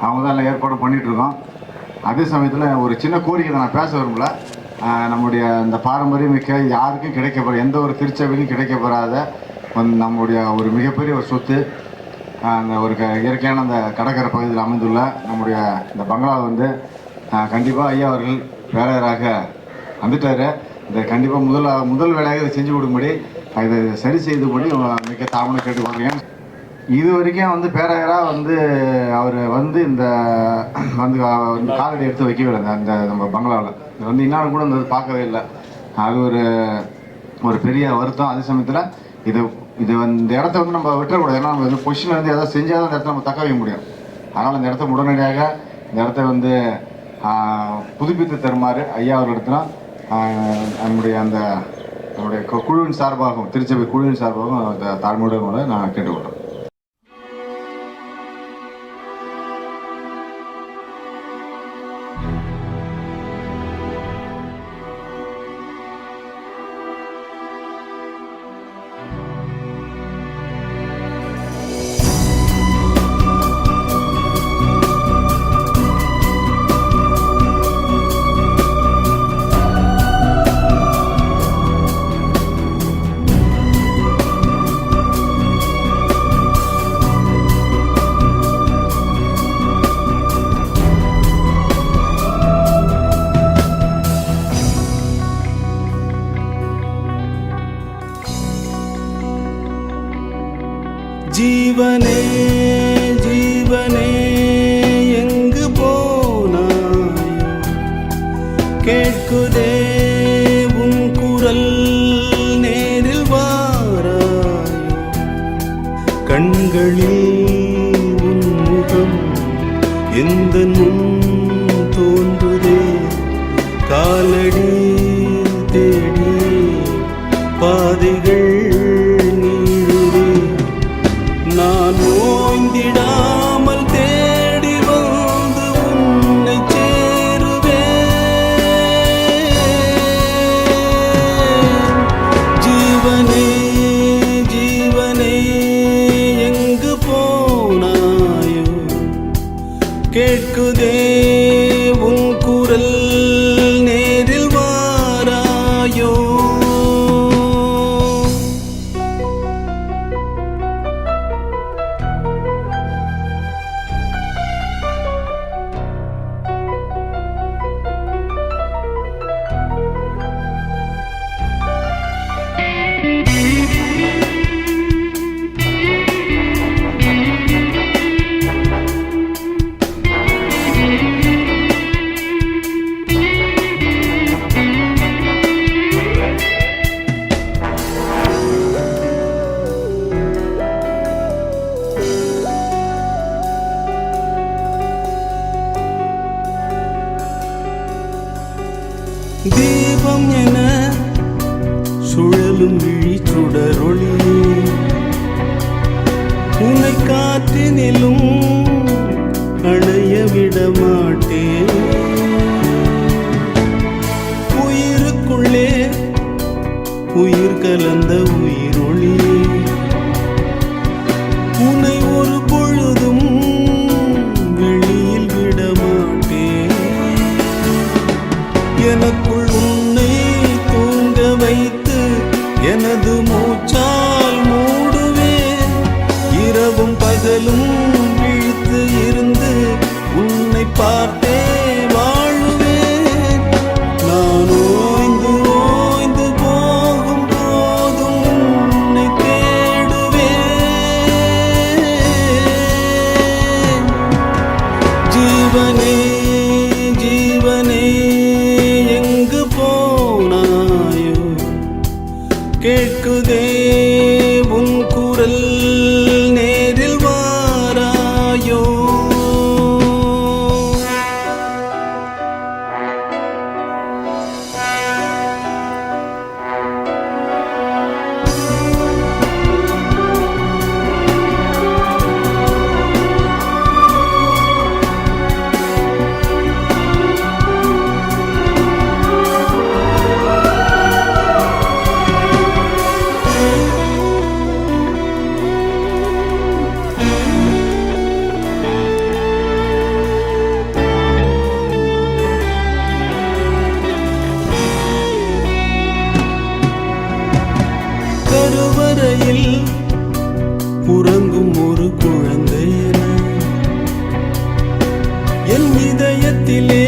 அவங்க தான் ஏற்பாடு பண்ணிட்டு இருக்கோம் அதே சமயத்தில் ஒரு சின்ன கோரிக்கை தான் நான் பேச விரும்பல. நம்முடைய இந்த பாரம்பரியம் மிக்க யாருக்கும் கிடைக்கப்பெற எந்த ஒரு திருச்சபையிலும் கிடைக்கப்பெறாத நம்முடைய ஒரு மிகப்பெரிய ஒரு சொத்து அந்த ஒரு க இயற்கையான அந்த கடற்கரை பகுதியில் அமைந்துள்ள நம்முடைய இந்த பங்களா வந்து கண்டிப்பாக ஐயா அவர்கள் வேலையராக வந்துட்டார். இந்த கண்டிப்பாக முதல் முதல் வேலையாக இதை செஞ்சு கொடுக்கும்படி இதை சரி செய்துபடி மிக தாமதம் கேட்டுக்கொள்கிறேன். இது வரைக்கும் வந்து பேராயராக வந்து அவர் வந்து இந்த வந்து காலடி எடுத்து வைக்கவே இல்லை. அந்த நம்ம பங்களாவில் இது வந்து இன்னாலும் கூட இந்த பார்க்கவே இல்லை. அது ஒரு ஒரு பெரிய வருத்தம். அதே சமயத்தில் இது இது வந்து இந்த இடத்த வந்து நம்ம விட்டுறக்கூடாது. ஏன்னா நம்ம வந்து பொசிஷனில் வந்து எதாவது செஞ்சால் தான் இந்த இடத்த நம்ம தக்க வைக்க முடியும். அதனால் இந்த இடத்த உடனடியாக இந்த இடத்த வந்து புதுப்பித்து தருமாறு ஐயா அவர்களிடத்துல ஆஹ், நம்முடைய அந்த நம்முடைய குழுவின் சார்பாகவும் திருச்சபை குழுவின் சார்பாகவும் அந்த தாழ்மையுடன் நான் கேட்டுக்கொள்கிறேன். ஜீவனே ஜீவனே எங்கு போனாய்? கேட்குதே உன் குரல் நேரில் வாராய். கண்களில் உன் முகம் எந்த முன் தோன்றுதே? காலடி தேடி பாதைகள் கேட்குதே உன் குரல். சுழலும் எனது மூச்சால் மூடுவேன். இரவும் பகலும் விழித்து இருந்து உன்னை பார்த்தே வாழுவேன். நான் ஓய்ந்து ஓய்ந்து போகும் போதும் உன்னை தேடுவேன். ஜீவனே மடியில் உறங்கும் ஒரு குழந்தை என் இதயத்திலே